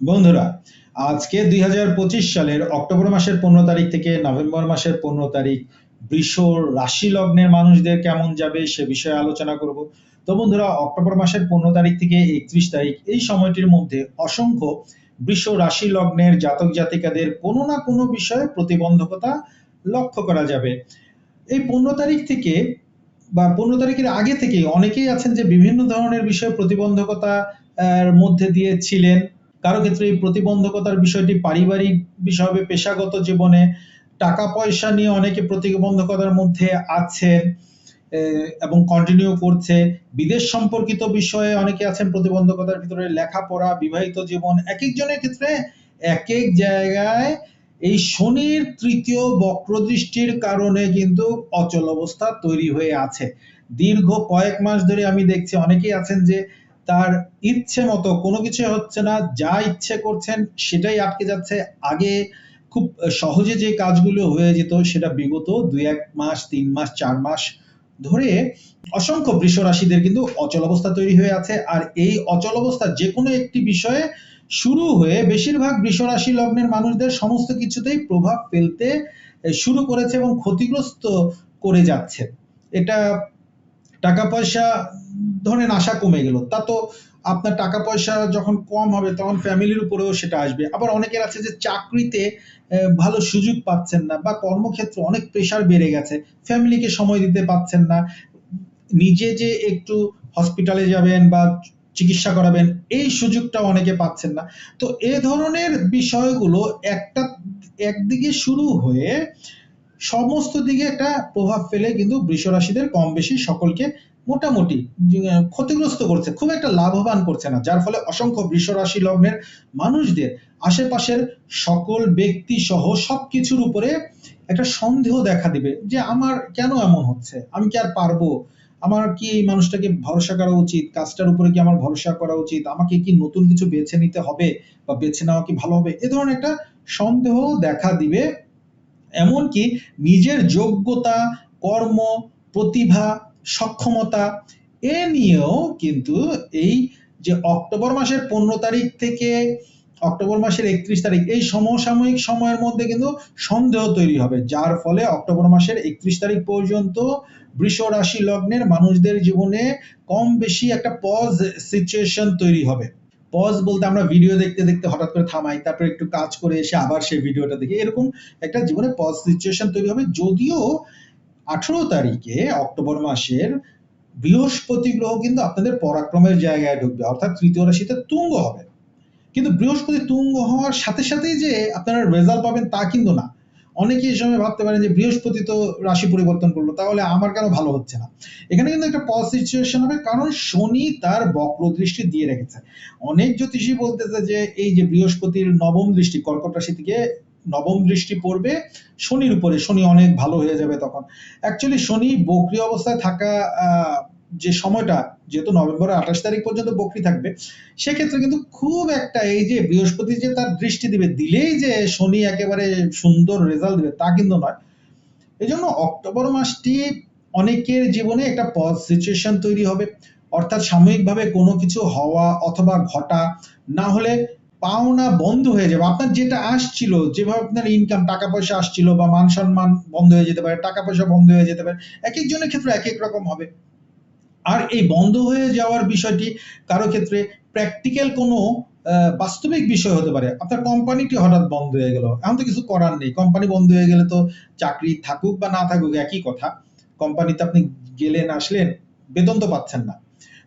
বন্ধুরা, আজকে দুই হাজার পঁচিশ সালের অক্টোবর মাসের পনেরো তারিখ থেকে নভেম্বর মাসের পনেরো তারিখ বৃষ রাশি লগ্নের মানুষদের কেমন যাবে সে বিষয়ে আলোচনা করব। তো বন্ধুরা, অক্টোবর মাসের পনেরো তারিখ থেকে একত্রিশ তারিখ এই সময়টির মধ্যে অসংখ্য বৃষ রাশি লগ্নের জাতক জাতিকাদের কোনো না কোনো বিষয়ে প্রতিবন্ধকতা লক্ষ্য করা যাবে। এই পনেরো তারিখ থেকে বা পনেরো তারিখের আগে থেকে অনেকেই আছেন যে বিভিন্ন ধরনের বিষয়ে প্রতিবন্ধকতা মধ্যে দিয়ে ছিলেন। কারও ক্ষেত্রে এই প্রতিবন্ধকতার বিষয়টি পারিবারিক বিষয় হবে পেশাগত জীবনে টাকা পয়সা নিয়ে অনেকে প্রতিবন্ধকতার মধ্যে আছেন এবং কন্টিনিউ করছে। বিদেশ সম্পর্কিত বিষয়ে অনেকে আছেন প্রতিবন্ধকতার ভিতরে লেখাপড়া, বিবাহিত জীবন এক একজনের ক্ষেত্রে এক এক জায়গায় এই শনির তৃতীয় বক্রদৃষ্টির কারণে কিন্তু অচল অবস্থা তৈরি হয়ে আছে। দীর্ঘ কয়েক মাস ধরে আমি দেখছি অনেকেই আছেন যে তার ইচ্ছে মতো কোনো কিছু হচ্ছে না, যা ইচ্ছে করছেন সেটাই আটকে যাচ্ছে। আগে খুব সহজে যে কাজগুলো হয়ে যেত সেটা বিগত দুই এক মাস, তিন মাস, চার মাস ধরে অসংখ্য বৃষ রাশিদের কিন্তু অচল অবস্থা তৈরি হয়ে আছে। আর এই অচল অবস্থা যে কোনো একটি বিষয়ে শুরু হয়ে বেশিরভাগ বৃষ রাশি লগ্নের মানুষদের সমস্ত কিছুতেই প্রভাব ফেলতে শুরু করেছে এবং ক্ষতিগ্রস্ত করে যাচ্ছে। এটা টাকা পয়সা ধরেন আশা কমে গেল, তা তো আপনার টাকা পয়সা যখন কম হবে তখন ফ্যামিলির উপরেও সেটা আসবে। আবার অনেকের আছে যে চাকরিতে ভালো সুযোগ পাচ্ছেন না বা কর্মক্ষেত্রে অনেক প্রেশার বেড়ে গেছে, ফ্যামিলিকে সময় দিতে পাচ্ছেন না, নিজে যে একটু হসপিটালে যাবেন বা চিকিৎসা করাবেন, এই সুযোগটা অনেকে পাচ্ছেন না। তো এ ধরনের বিষয়গুলো একটা, একদিকে শুরু হয়ে সমস্ত দিকে একটা প্রভাব ফেলে কিন্তু বৃষ রাশিদের কম বেশি সকলকে মোটামুটি ক্ষতিগ্রস্ত করছে, খুব একটা লাভবান করছে না, যার ফলে অসংখ্য বৃষ রাশি লগ্নের মানুষদের আশেপাশের সকল ব্যক্তি সহ সবকিছুর উপরে একটা সন্দেহ দেখা দিবে যে আমার কেন এমন হচ্ছে? আমি কি আর পারব? আমার কি এই মানুষটাকে ভরসা করা উচিত? কাজটার উপরে কি আমার ভরসা করা উচিত? আমাকে কি নতুন কিছু বেছে নিতে হবে বা বেছে নেওয়া কি ভালো হবে? এ ধরনের একটা সন্দেহ দেখা দিবে। এমনকি নিজের যোগ্যতা, কর্ম, প্রতিভা সক্ষমতা, এ নিয়েও কিন্তু এই যে অক্টোবর মাসের পনেরো তারিখ থেকে অক্টোবর মাসের একত্রিশ তারিখ, এই সমসাময়িক সময়ের মধ্যে কিন্তু সন্দেহ তৈরি হবে। যার ফলে অক্টোবর মাসের একত্রিশ তারিখ পর্যন্ত বৃষ রাশি লগ্নের মানুষদের জীবনে কম বেশি একটা পজ সিচুয়েশন তৈরি হবে। পজ বলতে আমরা ভিডিও দেখতে দেখতে হঠাৎ করে থামাই, তারপর একটু কাজ করে এসে আবার সেই ভিডিওটা দেখি। এরকম একটা জীবনে পজ সিচুয়েশন তৈরি হবে। যদিও আঠারো তারিখে অক্টোবর মাসের বৃহস্পতি গ্রহ কিন্তু আপনাদের পরাক্রমের জায়গায় ঢুকবে, অর্থাৎ তৃতীয় রাশিতে তুঙ্গ হবে। কিন্তু বৃহস্পতি তুঙ্গ হওয়ার সাথে সাথেই যে আপনারা রেজাল্ট পাবেন তা কিন্তু না। অনেকে এই সময় ভাবতে পারেন যে বৃহস্পতি তো রাশি পরিবর্তন করল, তাহলে আমার কেন ভালো হচ্ছে না? এখানে কিন্তু একটা পজ সিচুয়েশন হবে, কারণ শনি তার বক্র দৃষ্টি দিয়ে রেখেছে। অনেক জ্যোতিষী বলতেছে যে এই যে বৃহস্পতির নবম দৃষ্টি কর্কট রাশি থেকে নবম দৃষ্টি পড়বে, শনির উপরে, শনি অনেক ভালো হয়ে যাবে তখন। অ্যাকচুয়ালি শনি বক্রি অবস্থায় থাকা যে সময়টা, যেহেতু নভেম্বরের আঠাশ তারিখ পর্যন্ত বকরি থাকবে, সেক্ষেত্রে কিন্তু খুব একটা এই যে বৃহস্পতি যে তার দৃষ্টি দিবে, দিলেই যে শনি একেবারে সুন্দর রেজাল্ট দিবে, তা কিন্তু নয়। এই জন্য অক্টোবর মাসটি অনেকের জীবনে একটা পজ সিচুয়েশন তৈরি হবে। অর্থাৎ সাময়িকভাবে কোনো কিছু হওয়া অথবা ঘটা না হলে পাওনা বন্ধ হয়ে যাবে। আপনার যেটা আসছিল, যেভাবে আপনার ইনকাম টাকা পয়সা আসছিল বা মান সম্মান বন্ধ হয়ে যেতে পারে টাকা পয়সা বন্ধ হয়ে যেতে পারে এক একজনের ক্ষেত্রে এক এক রকম হবে। আর এই বন্ধ হয়ে যাওয়ার বিষয়টি কারও ক্ষেত্রে প্র্যাকটিক্যাল কোনো বাস্তবিক বিষয় হতে পারে। আপনার কোম্পানিটি হঠাৎ বন্ধ হয়ে গেল। এখন তো কিছু করার নেই। কোম্পানি বন্ধ হয়ে গেলে তো চাকরি থাকুক বা না থাকুক, একই কথা। কোম্পানিতে আপনি গেলেন, আসলেন, বেতন তো পাচ্ছেন না।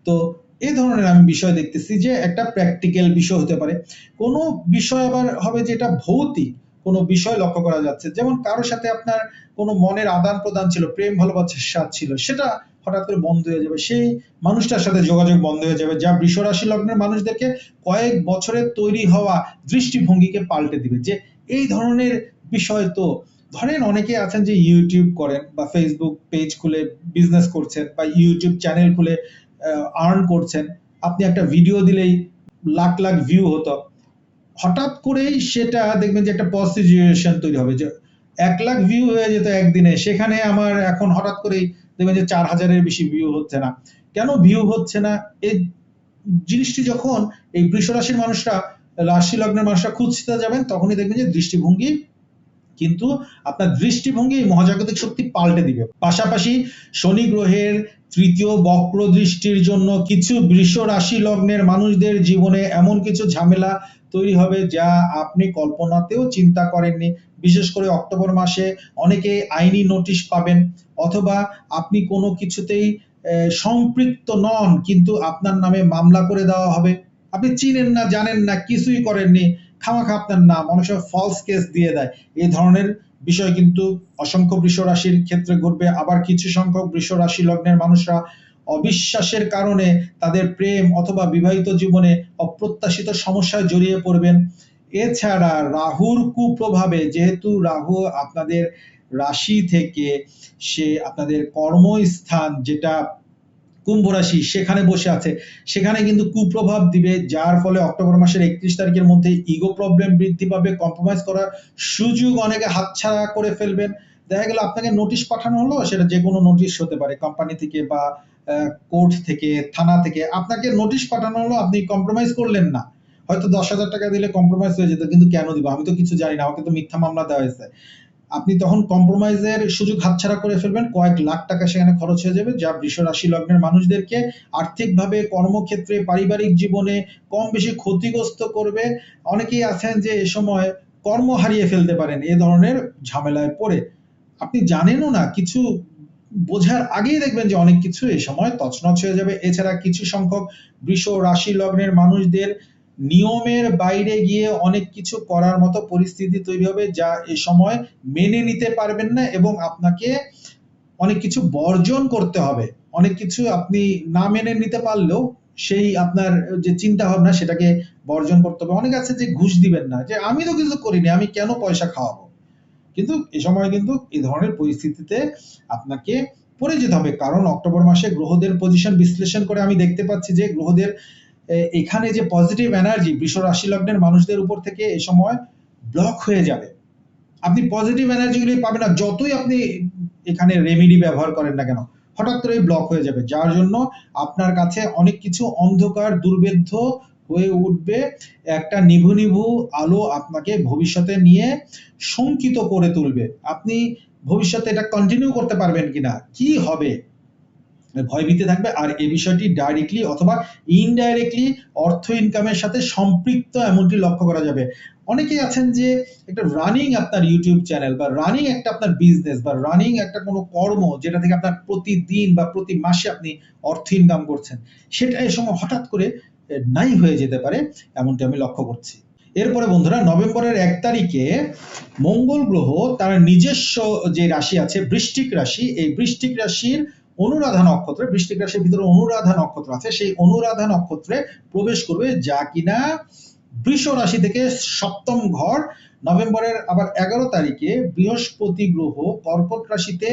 তো এই ধরনের আমি বিষয় দেখতেছি যে একটা প্র্যাকটিক্যাল বিষয় হতে পারে। কোনো বিষয় আবার হবে যেটা ভৌতিক, কোনো বিষয় লক্ষ্য করা যাচ্ছে। যেমন কারোর সাথে আপনার কোনো মনের আদান প্রদান ছিল, প্রেম ভালোবাসার ছিল, সেটা হঠাৎ করে বন্ধ হয়ে যাবে। সেই মানুষটার সাথে যোগাযোগ বন্ধ হয়ে যাবে, যা বৃষ রাশি লগ্নের মানুষদেরকে কয়েক বছরের তৈরি হওয়া দৃষ্টিভঙ্গিকে পাল্টে দিবে। যে এই ধরনের বিষয় তো ধরেন অনেকে আছেন যে ইউটিউব করেন বা ফেসবুক পেজ খুলে বিজনেস করছেন বা ইউটিউব চ্যানেল খুলে আর্ন করছেন। আপনি একটা ভিডিও দিলেই লাখ লাখ ভিউ হতো। হঠাৎ করেই সেটা দেখবেন যে একটা পজিটিভেশন তৈরি হবে যে এক লাখ ভিউ হয়ে যেত একদিনে। সেখানে আমার এখন হঠাৎ করেই দেখবেন যে চার হাজারের বেশি ভিউ হচ্ছে না। কেন ভিউ হচ্ছে না? এই জিনিসটি যখন এই বৃষ রাশির মানুষরা, রাশি লগ্নের মানুষরা খুঁজতে যাবেন, তখনই দেখবেন যে দৃষ্টিভঙ্গি কিন্তু আপনার দৃষ্টিভঙ্গি মহাজাগতিক শক্তি পাল্টে দিবে। পাশাপাশি শনি গ্রহের তৃতীয় বক্র দৃষ্টির জন্য কিছু বৃষ রাশি লগ্নের মানুষদের জীবনে এমন কিছু ঝামেলা তৈরি হবে যা আপনি কল্পনাতেও চিন্তা করেননি। বিশেষ করে অক্টোবর মাসে অনেকে আইনি নোটিশ পাবেন অথবা আপনি কোনো কিছুতেই সম্পৃক্ত নন, কিন্তু আপনার নামে মামলা করে দেওয়া হবে। আপনি চিনেন না, জানেন না, কিছুই করেননি। খামাখা আপনার নাম অনেক সময় ফলস কেস দিয়ে দেয়। এই ধরনের বিষয় কিন্তু অসংখ্য বৃষ রাশির ক্ষেত্রে ঘটবে। আবার কিছু সংখ্যক বৃষ রাশি লগ্নের মানুষরা অবিশ্বাসের কারণে তাদের প্রেম অথবা বিবাহিত জীবনে অপ্রত্যাশিত সমস্যায় জড়িয়ে পড়বেন। এছাড়া রাহুর কুপ্রভাবে, যেহেতু রাহু আপনাদের রাশি থেকে সে আপনাদের কর্মস্থান যেটা কুম্ভ রাশি সেখানে বসে আছে। সেখানে কিন্তু কুপ্রভাব দিবে, যার ফলে অক্টোবর মাসের একত্রিশ তারিখের মধ্যে ইগো প্রবলেম বৃদ্ধি পাবে কম্প্রোমাইজ করার সুযোগ অনেকে হাতছাড়া করে ফেলবেন। দেখা গেল আপনাকে নোটিশ পাঠানো হলো, সেটা যে কোনো নোটিশ হতে পারে কোম্পানি থেকে বা কোর্ট থেকে, থানা থেকে। আপনাকে নোটিশ পাঠানো হলো, আপনি কম্প্রোমাইজ করলেন না। হয়তো দশ হাজার টাকা দিলে কম্প্রোমাইজ হয়ে যেত, কিন্তু কেন দিব? আমি তো কিছু জানি না, আমাকে তো মিথ্যা মামলা দেওয়া হয়েছে। আপনি তখন কম্প্রোমাইজের সুযোগ হাতছাড়া করে ফেলবেন, কয়েক লাখ টাকা সেখানে খরচ হয়ে যাবে, যা বৃষ রাশি লগ্নের মানুষদেরকে আর্থিকভাবে কর্মক্ষেত্রে, পারিবারিক জীবনে কম বেশি ক্ষতিগ্রস্ত করবে। অনেকেই আছেন যে এ সময় কর্ম হারিয়ে ফেলতে পারেন, এ ধরনের ঝামেলায় পড়ে। আপনি জানেনও না, কিছু বোঝার আগেই দেখবেন যে অনেক কিছু এই সময় তছনছ হয়ে যাবে। এছাড়া কিছু সংখ্যক বৃষ রাশি লগ্নের মানুষদের নিয়মের বাইরে গিয়ে অনেক কিছু করার মতো পরিস্থিতি তৈরি হবে যা এ সময় মেনে নিতে পারবেন না এবং আপনাকে অনেক কিছু বর্জন করতে হবে। অনেক কিছু আপনি না মেনে নিতে পারলেও সেই আপনার যে চিন্তা ভাবনা সেটাকে বর্জন করতে হবে। অনেক আছে যে ঘুষ দিবেন না, যে আমি তো কিছু করিনি, আমি কেন পয়সা খাওয়াবো? কিন্তু এ সময় কিন্তু এই ধরনের পরিস্থিতিতে আপনাকে পড়ে যেতে হবে। কারণ অক্টোবর মাসে গ্রহদের পজিশন বিশ্লেষণ করে আমি দেখতে পাচ্ছি যে গ্রহদের এখানে যে পজিটিভ এনার্জি বৃষ রাশি লগ্নের মানুষদের উপর থেকে এই সময় ব্লক হয়ে যাবে। আপনি পজিটিভ এনার্জিগুলি পাবেন না যতই আপনি এখানে রেমেডি ব্যবহার করেন না কেন, হঠাৎ করে ব্লক হয়ে যাবে। যার জন্য আপনার কাছে অনেক কিছু অন্ধকার দুর্বেদ্য হয়ে উঠবে। একটা নিভু নিভু আলো আপনাকে ভবিষ্যতে নিয়ে শঙ্কিত করে তুলবে। আপনি ভবিষ্যতে এটা কন্টিনিউ করতে পারবেন কিনা, কি হবে? ভয়ভীতি থাকবে। আর এই বিষয়টি ডাইরেক্টলি অথবা ইনডাইরেক্টলি অর্থ ইনকামের সাথে সম্পৃক্ত এমনটি লক্ষ্য করা যাবে। অনেকেই আছেন যে একটা রানিং আপনার ইউটিউব চ্যানেল বা রানিং একটা আপনার বিজনেস বা রানিং একটা কোনো কর্ম যেটা থেকে আপনার প্রতিদিন বা প্রতি মাসে আপনি অর্থ ইনকাম করছেন, সেটা এই সময় হঠাৎ করে নাই হয়ে যেতে পারে এমনটি আমি লক্ষ্য করছি। এরপরে বন্ধুরা, নভেম্বরের এক তারিখে মঙ্গল গ্রহ তার নিজস্ব যে রাশি আছে বৃষ্টিক রাশি, এই বৃষ্টিক রাশির অনুরাধা নক্ষত্রে বৃশ্চিক রাশির ভিতরে অনুরাধা নক্ষত্র আছে, সেই অনুরাধা নক্ষত্রে প্রবেশ করবে যা কিনা বৃষ রাশি থেকে সপ্তম ঘর, নভেম্বরের আবার এগারো তারিখে বৃহস্পতি গ্রহ কর্কট রাশিতে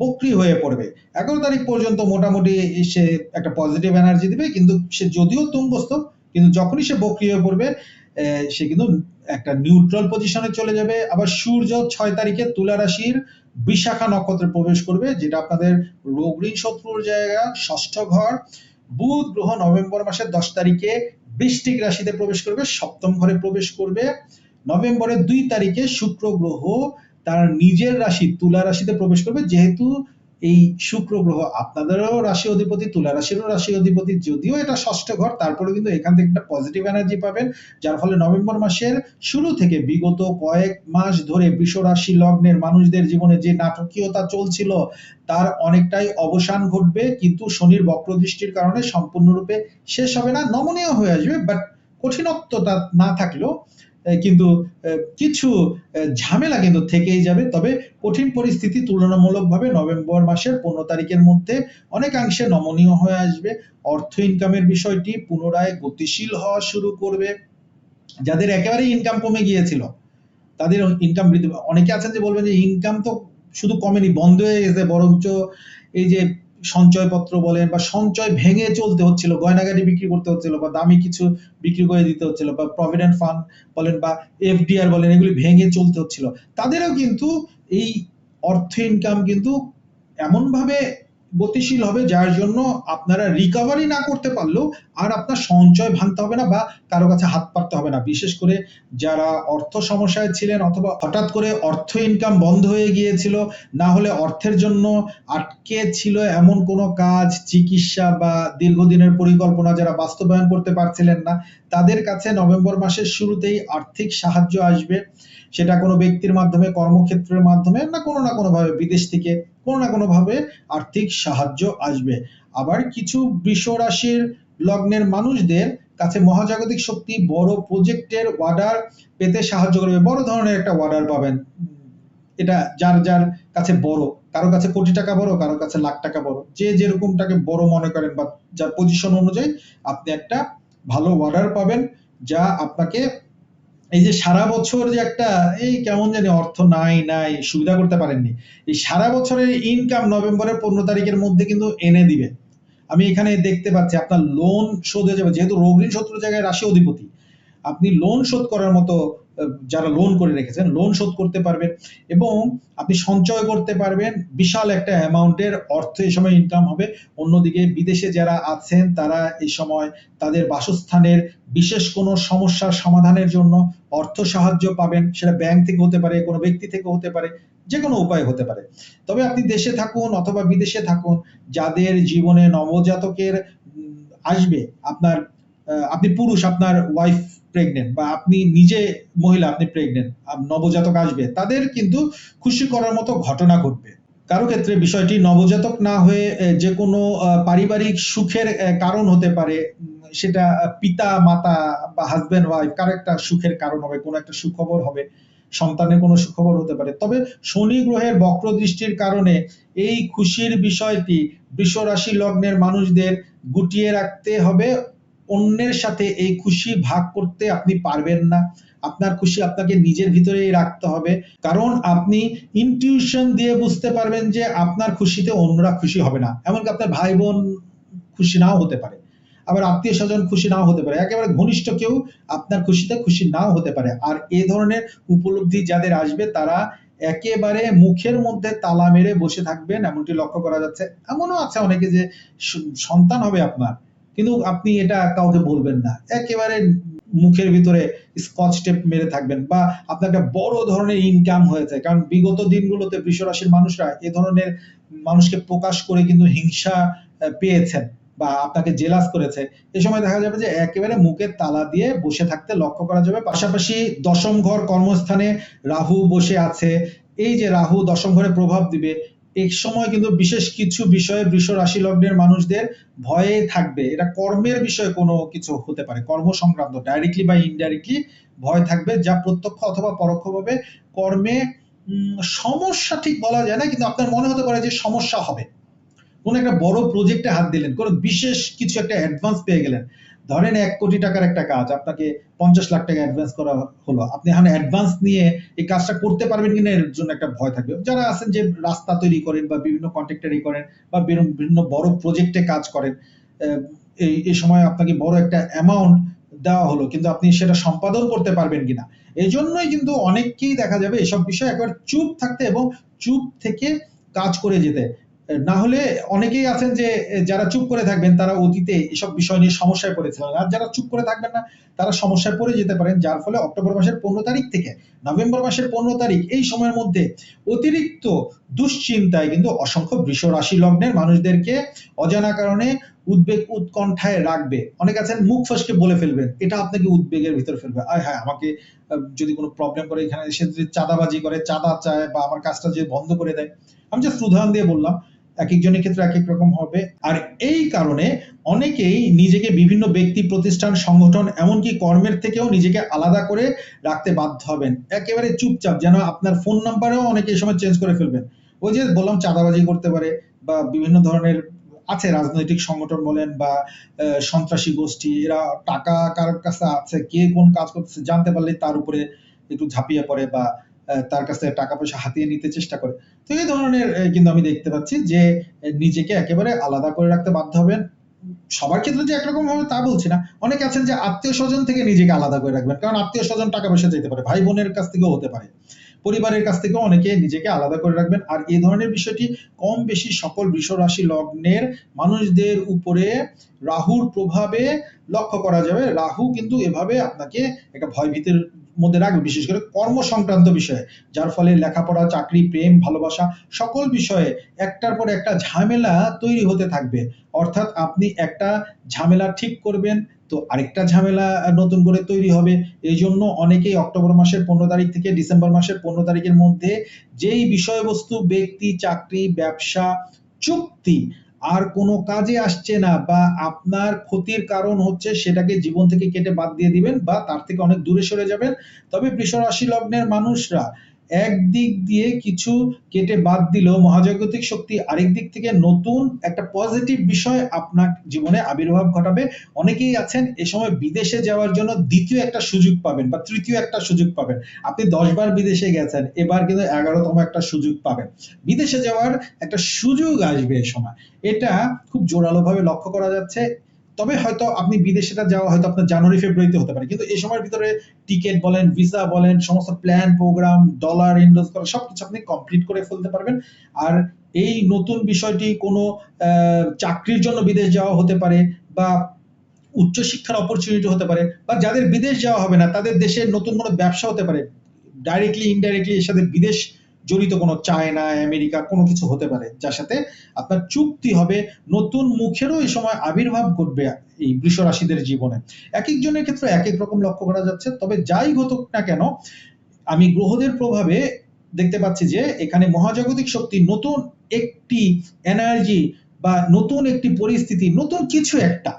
বক্রি হয়ে পড়বে। এগারো তারিখ পর্যন্ত মোটামুটি সে একটা পজিটিভ এনার্জি দিবে, কিন্তু সে যদিও তুঙ্গস্থ, কিন্তু যখনই সে বক্রি হয়ে পড়বে সে কিন্তু একটা নিউট্রাল পজিশনে চলে যাবে। আবার সূর্য ছয় তারিখে তুলা রাশির বিশাখা নক্ষত্রে প্রবেশ করবে, যেটা আপনাদের রোগ ঋণ শত্রুর জায়গা, ষষ্ঠ ঘর। বুধ গ্রহ নভেম্বর মাসের দশ তারিখে বৃষ্টিক রাশিতে প্রবেশ করবে, সপ্তম ঘরে প্রবেশ করবে। নভেম্বরের দুই তারিখে শুক্র গ্রহ তার নিজের রাশি, তুলা রাশিতে প্রবেশ করবে, যেহেতু এই শুক্র গ্রহ আপনাদেরও রাশি অধিপতি তুলা রাশিরও রাশি অধিপতি, যদিও এটা ষষ্ঠ ঘর তারপরে কিন্তু এখান থেকে একটা পজিটিভ এনার্জি পাবেন, যার ফলে নভেম্বর মাসের শুরু থেকে বিগত কয়েক মাস ধরে বৃষ রাশি লগ্নের মানুষদের জীবনে যে নাটকীয়তা চলছিল, তার অনেকটাই অবসান ঘটবে, কিন্তু শনির বক্রদৃষ্টির কারণে সম্পূর্ণরূপে শেষ হবে না, নমনীয় হয়ে আসবে বাট কঠিনত্বটা না থাকলেও কিন্তু কিছু ঝামেলা কিন্তু থেকেই যাবে। তবে কঠিন পরিস্থিতি তুলনামূলকভাবে নভেম্বর মাসের পনেরো তারিখের মধ্যে অনেকাংশে নমনীয় হয়ে আসবে। অর্থ ইনকামের বিষয়টি পুনরায় গতিশীল হওয়া শুরু করবে। যাদের একেবারে ইনকাম কমে গিয়েছিল, তাদের ইনকাম বৃদ্ধি, অনেকে আছেন যে বলবেন যে ইনকাম তো শুধু কমেনি, বন্ধ হয়ে গেছে, বরঞ্চ এই যে সঞ্চয়পত্র বলেন বা সঞ্চয় ভেঙে চলতে হচ্ছিল গয়নাগাড়ি বিক্রি করতে হচ্ছিল বা দামি কিছু বিক্রি করে দিতে হচ্ছিল বা প্রভিডেন্ট ফান্ড বলেন বা এফডিআর বলেন এগুলি ভেঙে চলতে হচ্ছিল। তাদেরও কিন্তু এই অর্থ ইনকাম কিন্তু এমন ভাবে গতিশীল হবে, যার জন্য আপনারা রিকভারি না করতে পারলেও আর আপনার সঞ্চয় ভাঙতে হবে না বা কারও কাছে হাত পাততে হবে না। বিশেষ করে যারা অর্থ সমস্যায় ছিলেন অথবা হঠাৎ করে অর্থ ইনকাম বন্ধ হয়ে গিয়েছিল, না হলে অর্থের জন্য আটকে ছিল এমন কোনো কাজ, চিকিৎসা বা দীর্ঘদিনের পরিকল্পনা যারা বাস্তবায়ন করতে পারছিলেন না, তাদের কাছে নভেম্বর মাসের শুরুতেই আর্থিক সাহায্য আসবে। সেটা কোনো ব্যক্তির মাধ্যমে, কর্মক্ষেত্রের মাধ্যমে না কোনো না কোনোভাবে বিদেশ থেকে কোনো না কোনো ভাবে আর্থিক সাহায্য আসবে। আবার কিছু বৃষ রাশির লগ্নের মানুষদের কাছে মহাজাগতিক শক্তি বড় প্রজেক্টের অর্ডার পেতে সাহায্য করবে। বড় ধরনের একটা অর্ডার পাবেন। এটা যার যার কাছে বড়। কারও কাছে কোটি টাকা বড়, কারও কাছে লাখ টাকা বড়। যে যেরকমটাকে বড় মনে করেন বা যার পজিশন অনুযায়ী আপনি একটা ভালো অর্ডার পাবেন, যা আপনাকে এই যে সারা বছর যে একটা, এই কেমন জানি অর্থ নাই নাই, সুবিধা করতে পারেননি। এই সারা বছরের ইনকাম নভেম্বরের পনেরো তারিখের মধ্যে কিন্তু এনে দিবে। আমি এখানে দেখতে পাচ্ছি, আপনার লোন শোধ হয়ে যাবে। যেহেতু রোগঋণ শত্রু জায়গায় রাশি অধিপতি, আপনি লোন শোধ করার মতো যারা লোন করে রেখেছেন লোন শোধ করতে পারবেন এবং আপনি সঞ্চয় করতে পারবেন। বিশাল একটা অ্যামাউন্টের অর্থ এই সময় ইনকাম হবে। অন্যদিকে বিদেশে যারা আছেন, তারা এই সময় তাদের বাসস্থানের বিশেষ কোনো সমস্যার সমাধানের জন্য অর্থ সাহায্য পাবেন, সেটা ব্যাংক থেকে হতে পারে, কোনো ব্যক্তি থেকে হতে পারে যে কোনো উপায় হতে পারে। তবে আপনি দেশে থাকুন অথবা বিদেশে থাকুন, যাদের জীবনে নবজাতকের আসবে, আপনার আপনি পুরুষ, আপনার ওয়াইফ প্রেগনেন্ট বা আপনি নিজে মহিলা, আপনি প্রেগনেন্ট নবজাতক আসবে, তাদের কিন্তু খুশি করার মতো ঘটনা ঘটবে। কারও ক্ষেত্রে বিষয়টি নবজাতক না হয়ে যে কোনো পারিবারিক সুখের কারণ হতে পারে সেটা পিতা, মাতা বা হাজবেন্ড ওয়াইফ কার একটা সুখের কারণ হবে, কোনো একটা সুখবর হবে, সন্তানের কোনো সুখবর হতে পারে। তবে শনি গ্রহের বক্র দৃষ্টির কারণে এই খুশির বিষয়টি বৃষ রাশি লগ্নের মানুষদের গুটিয়ে রাখতে হবে, অন্যের সাথে এই খুশি ভাগ করতে আপনি পারবেন না। আপনার খুশি আপনাকে নিজের ভিতরেই রাখতে হবে। কারণ আপনি ইনটিউশন দিয়ে বুঝতে পারবেন যে আপনার খুশিতে অন্যরা খুশি হবে না। এমনকি আপনার ভাই বোন খুশি নাও হতে পারে। আবার আত্মীয় স্বজন খুশি নাও হতে পারে। একেবারে ঘনিষ্ঠ কেউ আপনার খুশিতে খুশি নাও হতে পারে। আর এ ধরনের উপলব্ধি যাদের আসবে, তারা একেবারে মুখের মধ্যে তালা মেরে বসে থাকবেন, এমনটি লক্ষ্য করা যাচ্ছে। এমনও আছে অনেকে যে সন্তান হবে আপনার, কিন্তু আপনি এটা কাউকে বলবেন না। একেবারে মুখের ভিতরে স্কচ টেপ মেরে থাকবেন বা আপনার একটা বড় ধরনের ইনকাম হয়েছে। কারণ বিগত দিনগুলোতে বৃষ রাশির মানুষরা এ ধরনের মানুষকে প্রকাশ করে কিন্তু হিংসা পেয়েছেন। বা আপনাকে জেলাস করেছে, এই সময় দেখা যাবে যে একেবারে মুখের তালা দিয়ে বসে থাকতে লক্ষ্য করা যাবে। পাশাপাশি দশম ঘর কর্মস্থানে রাহু বসে আছে। এই যে রাহু দশম ঘরে প্রভাব দিবে এক সময় কিন্তু বিশেষ কিছু বিষয়ে বৃষ রাশি লগ্নের মানুষদের ভয়ে থাকবে। এটা কর্মের বিষয়ে কোনো কিছু হতে পারে, কর্ম সংক্রান্ত ডাইরেক্টলি বা ইনডাইরেক্টলি ভয় থাকবে, যা প্রত্যক্ষ অথবা পরোক্ষভাবে কর্মে সমস্যা ঠিক বলা যায় না, কিন্তু আপনার মনে হতে পারে যে সমস্যা হবে। কোন একটা বড় প্রজেক্টে হাত দিলেন, কোনো বিশেষ কিছু একটা অ্যাডভান্স পেয়ে গেলেন। ধরেন এক কোটি টাকার একটা কাজ, আপনাকে পঞ্চাশ লাখ টাকা অ্যাডভান্স করা হলো। আপনি এখন অ্যাডভান্স নিয়ে এই কাজটা করতে পারবেন কিনা এর জন্য একটা ভয় থাকবে। যারা আছেন যে রাস্তা তৈরি করেন বা বিভিন্ন কন্ট্রাক্টারি করেন বা বিভিন্ন বড় প্রজেক্টে কাজ করেন এই এই সময় আপনাকে বড় একটা অ্যামাউন্ট দেওয়া হলো, কিন্তু আপনি সেটা সম্পাদন করতে পারবেন কিনা। এই জন্যই কিন্তু অনেককেই দেখা যাবে এসব বিষয়ে একবার চুপ থাকতে এবং চুপ থেকে কাজ করে যেতে। না হলে অনেকেই আছেন যে, যারা চুপ করে থাকবেন, তারা অতীতে এসব বিষয় নিয়ে সমস্যায় পড়েছিলেন আর যারা চুপ করে থাকবেন না, তারা সমস্যায় পড়ে যেতে পারেন, যার ফলে অক্টোবর মাসের পনেরো তারিখ থেকে নভেম্বর মাসের পনেরো তারিখ এই সময়ের মধ্যে অতিরিক্ত দুশ্চিন্তায় কিন্তু অসংখ্য বৃষ রাশি লগ্নের মানুষদেরকে অজানা কারণে উদ্বেগ উৎকণ্ঠায় রাখবে। অনেক আছেন, মুখ ফসকে বলে ফেলবেন, এটা আপনাকে উদ্বেগের ভিতর ফেলবে। আয় হ্যাঁ আমাকে যদি কোনো প্রবলেম করে, এখানে এসে যদি চাঁদাবাজি করে, চাঁদা চায় বা আমার কাজটা যদি বন্ধ করে দেয়, আমি জাস্ট উদাহরণ দিয়ে বললাম এক একজনের ক্ষেত্রে এক এক রকম হবে। আর এই কারণে অনেকেই নিজেকে বিভিন্ন ব্যক্তি, প্রতিষ্ঠান, সংগঠন, এমনকি কর্মের থেকেও নিজেকে আলাদা করে রাখতে বাধ্য হবেন। একেবারে চুপচাপ যেন আপনার ফোন নাম্বারেও অনেকে এই সময় চেঞ্জ করে ফেলবেন। ওই যে বললাম, চাঁদাবাজি করতে পারে বা বিভিন্ন ধরনের আছে, রাজনৈতিক সংগঠন বলেন বা সন্ত্রাসী গোষ্ঠী, এরা টাকা কারোর কাছে আছে, কে কোন কাজ করতেছে জানতে পারলে তার উপরে একটু ঝাঁপিয়ে পড়ে বা তার কাছে টাকা পয়সা হাতিয়ে নিতে চেষ্টা করে। তো এই ধরনের কিন্তু আমি দেখতে পাচ্ছি যে নিজেকে একেবারে আলাদা করে রাখতে বাধ্য হবেন। সবার ক্ষেত্রে যে একরকম হবে তা বলছি না। অনেকে আছেন যে আত্মীয় স্বজন থেকে নিজেকে আলাদা করে রাখবেন। কারণ আত্মীয় স্বজন টাকা পয়সা যেতে পারে, ভাই বোনের কাছ থেকেও হতে পারে। পরিবারের কাছ থেকে অনেকে নিজেকে আলাদা করে রাখবেন। আর এই ধরনের বিষয়টি কম বেশি সকল রাশি লগ্নের মানুষদের উপরে রাহুর প্রভাবে লক্ষ্য করা যাবে। রাহু কিন্তু এভাবে আপনাকে একটা ভয়ভীতির মধ্যে রাখবে, বিশেষ করে কর্ম সংক্রান্ত বিষয়ে, যার ফলে লেখাপড়া, চাকরি, প্রেম, ভালোবাসা সকল বিষয়ে একটার পর একটা ঝামেলা তৈরি হতে থাকবে। অর্থাৎ আপনি একটা ঝামেলা ঠিক করবেন, তো আরেকটা ঝামেলা নতুন করে তৈরি হবে। এই জন্য অনেকেই অক্টোবর মাসের পনেরো তারিখ থেকে ডিসেম্বর মাসের পনেরো তারিখের মধ্যে যেই বিষয়বস্তু, ব্যক্তি, চাকরি, ব্যবসা, চুক্তি আর কোনো কাজে আসছে না বা আপনার ক্ষতির কারণ হচ্ছে সেটাকে জীবন থেকে কেটে বাদ দিয়ে দিবেন বা তার থেকে অনেক দূরে সরে যাবেন। তবে বৃষ রাশি লগ্নের মানুষরা একদিক দিয়ে কিছু কেটে বাদ দিলেও মহাজাগতিক শক্তি আরেক দিক থেকে নতুন একটা পজিটিভ বিষয় আপনার জীবনে আবির্ভাব ঘটাবে। অনেকেই আছেন এ সময় বিদেশে যাওয়ার জন্য দ্বিতীয় একটা সুযোগ পাবেন বা তৃতীয় একটা সুযোগ পাবেন। আপনি দশবার বিদেশে গেছেন, এবার কিন্তু এগারোতম একটা সুযোগ পাবেন। বিদেশে যাওয়ার একটা সুযোগ আসবে এ সময়। এটা খুব জোরালো ভাবে লক্ষ্য করা যাচ্ছে। তবে হয়তো আপনি বিদেশেটা যাওয়া হয়তো আপনার জানুয়ারি ফেব্রুয়ারিতে হতে পারে। কিন্তু এই সময়ের ভিতরে টিকিট বলেন ভিসা বলেন, সমস্ত প্ল্যান প্রোগ্রাম ডলার ইনভেস্ট করা, সবকিছু আপনি কমপ্লিট করে ফেলতে পারবেন। আর এই নতুন বিষয়টি কোনো চাকরির জন্য বিদেশ যাওয়া হতে পারে বা উচ্চশিক্ষার অপরচুনিটি হতে পারে বা যাদের বিদেশ যাওয়া হবে না, তাদের দেশের নতুন কোনো ব্যবসা হতে পারে ডাইরেক্টলি ইনডাইরেক্টলি এর সাথে বিদেশ জড়িত কোনো চায়না, আমেরিকা, কোনো কিছু হতে পারে, যার সাথে আপনার চুক্তি হবে, নতুন মুখেরও এই সময় আবির্ভাব ঘটবে এই বৃষ রাশিদের জীবনে। এক একজনের ক্ষেত্রে এক এক রকম লক্ষ্য করা যাচ্ছে, তবে যাই ঘটুক না কেন, আমি গ্রহদের প্রভাবে দেখতে পাচ্ছি যে এখানে মহাজাগতিক শক্তি নতুন একটি এনার্জি বা নতুন একটি পরিস্থিতি, নতুন কিছু একটা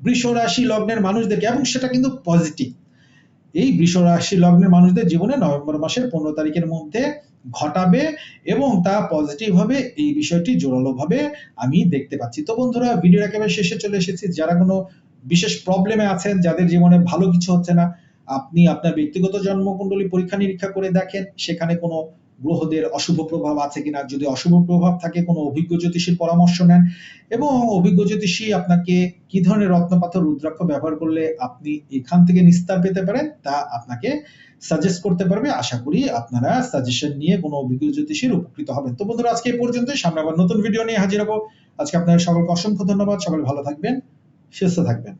বৃষ রাশি লগ্নের মানুষদেরকে, এবং সেটা কিন্তু পজিটিভ এই বৃষ রাশি লগ্নের মানুষদের জীবনে নভেম্বর মাসের পনেরো তারিখের মধ্যে ঘটাবে এবং তা পজিটিভ হবে এই বিষয়টি জোরালো ভাবে আমি দেখতে পাচ্ছি। তো বন্ধুরা ভিডিও একেবারে শেষে চলে এসেছি। যারা কোনো বিশেষ প্রবলেমে আছেন, যাদের জীবনে ভালো কিছু হচ্ছে না, আপনি আপনার ব্যক্তিগত জন্মকুণ্ডলী পরীক্ষা নিরীক্ষা করে দেখেন, সেখানে কোনো গ্রহদের অশুভ প্রভাব আছে কিনা, যদি অশুভ প্রভাব থাকে, কোনো অভিজ্ঞ জ্যোতিষীর পরামর্শ নেন এবং অভিজ্ঞ জ্যোতিষী আপনাকে কি ধরনের রত্নপাথর, রুদ্রাক্ষ ব্যবহার করলে আপনি এখান থেকে নিস্তার পেতে পারেন, তা আপনাকে সাজেস্ট করতে পারবে। আশা করি আপনারা সাজেশন নিয়ে কোনো অভিজ্ঞ জ্যোতিষীর উপকৃত হবেন। তো বন্ধুরা, আজকে এই পর্যন্ত সামনে আবার নতুন ভিডিও নিয়ে হাজির হব। আজকে আপনাদের সকলকে অসংখ্য ধন্যবাদ। সকলে ভালো থাকবেন, সুস্থ থাকবেন।